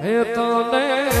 હે તને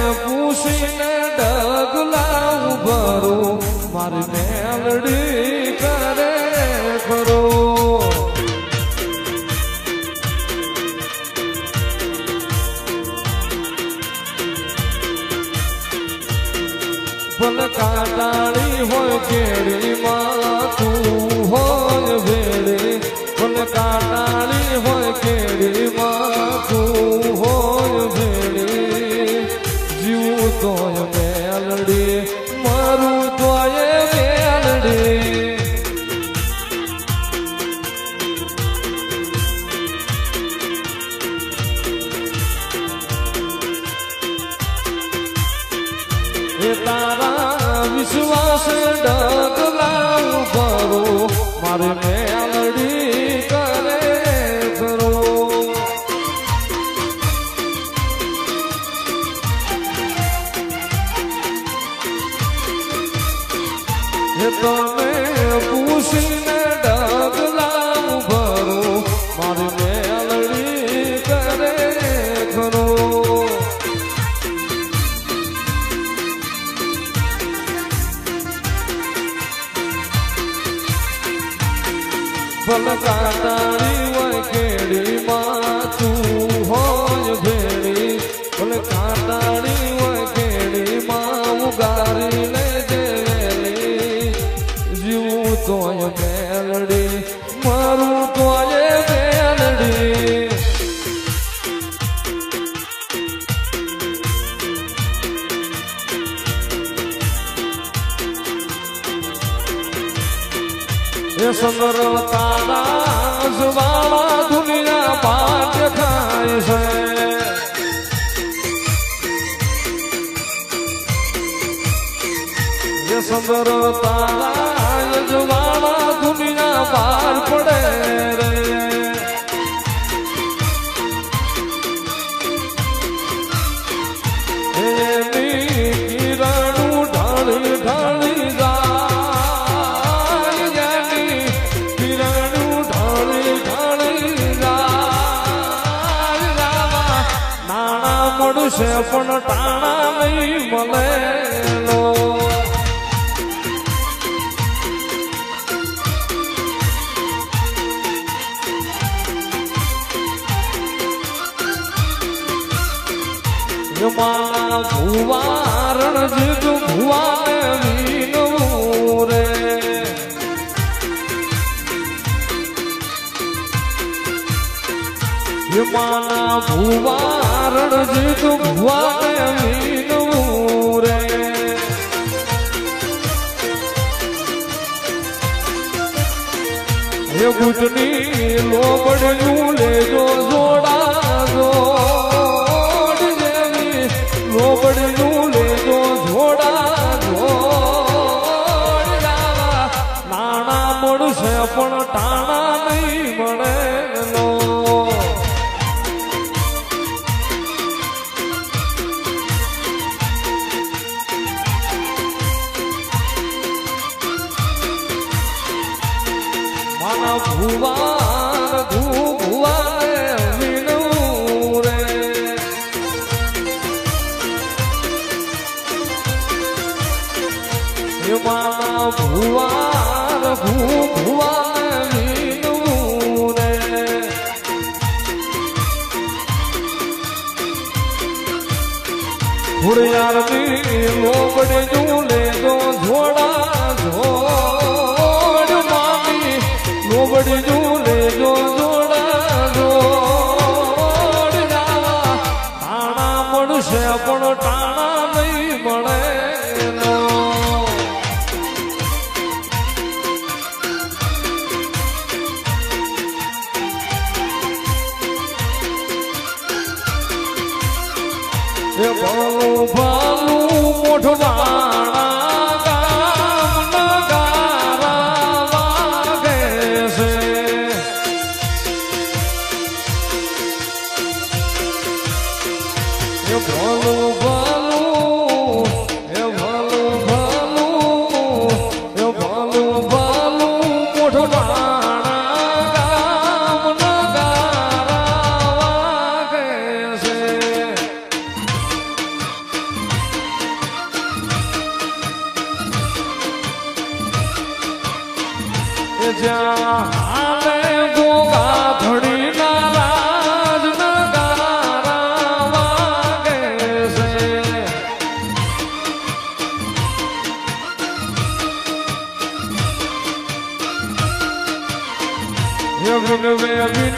ઈશ્વર તારા જવાળા દુનિયા પાર પડે રે પણ ટાણા નહીં મળે જગમાં ભુવા રણ જગ ભુવા રે હિમાના ભુવા રણ જગ ભુવા મીનવું રે હે લેજો જોડા પણ ટાણા નહીં મળે ભુવાન ભૂ ભુવાન ભુવા ફુરિયારની મોબડ્યું લેજો જોડા જોડ મામી મોબડ્યું meu eu venho a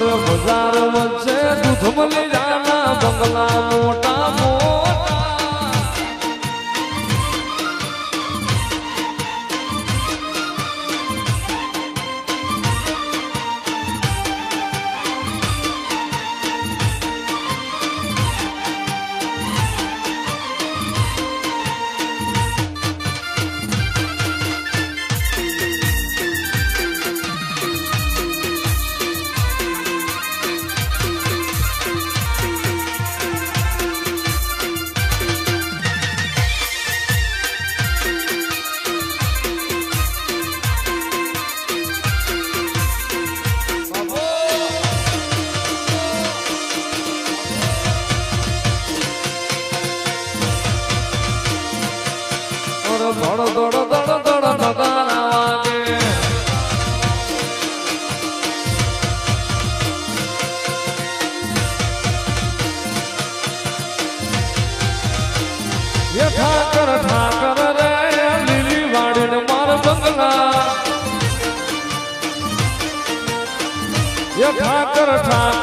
બજાર વચ્ચે દૂધ મળી જાના બંગલા મોટા ધોળો ધોળો ધોળો ધોળો ધોકારા વાગે. ઠાકર ઠાકર રે, લીલી વાડી માર બંગલા. Thakar Thakar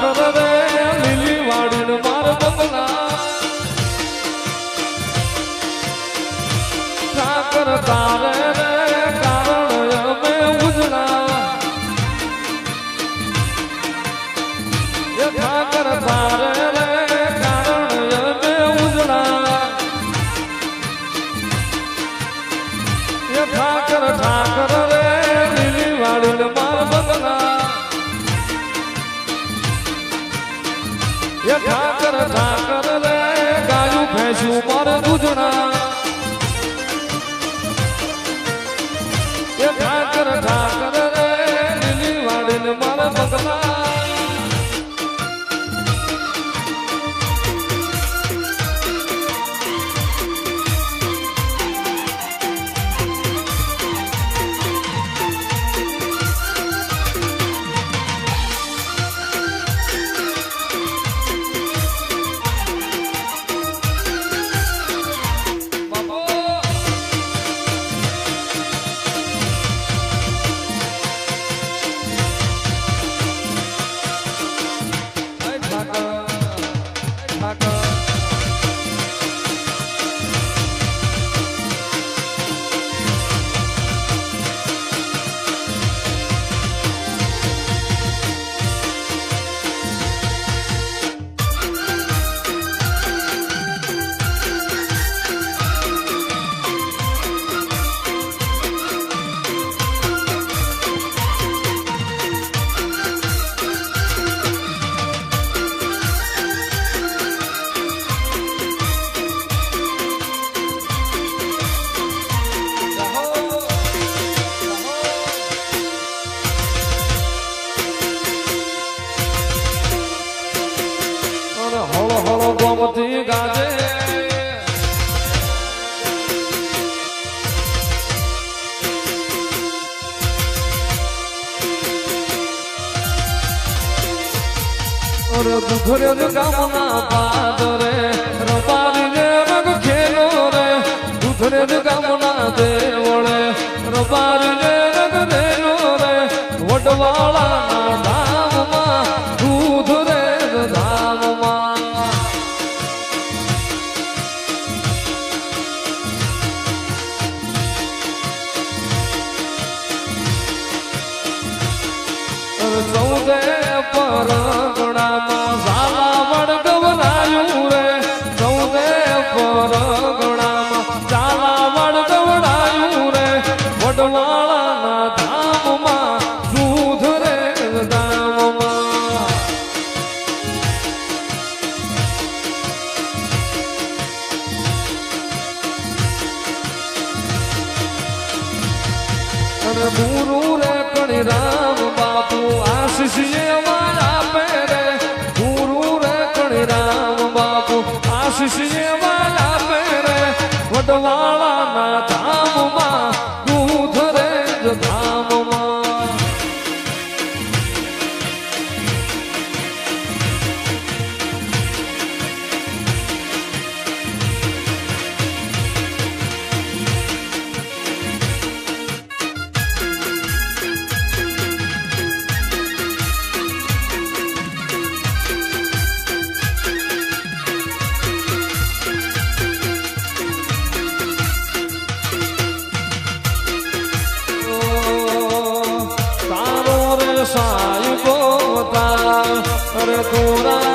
Para tudo na ગામમાં કોરા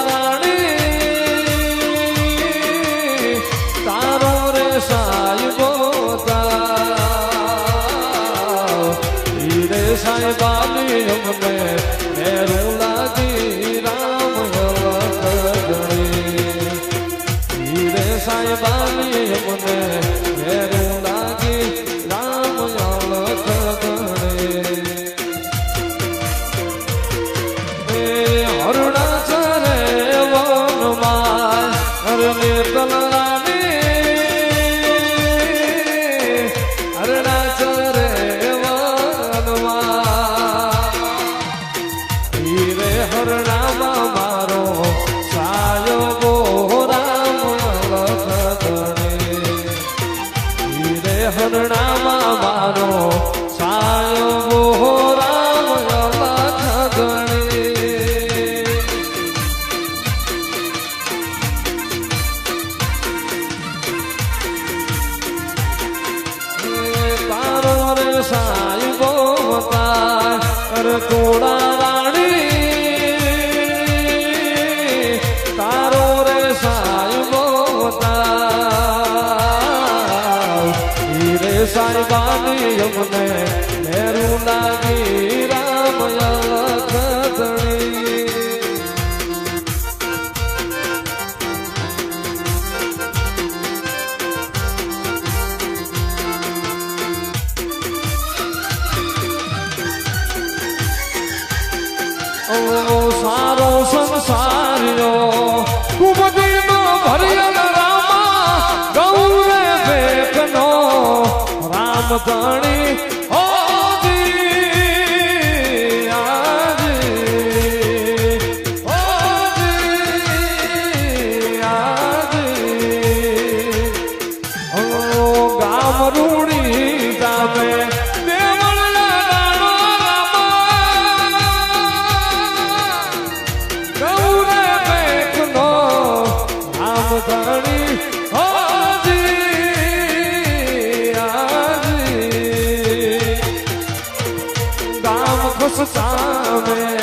હીરે બાની અમને. મેરું લાગી ગાણે સામે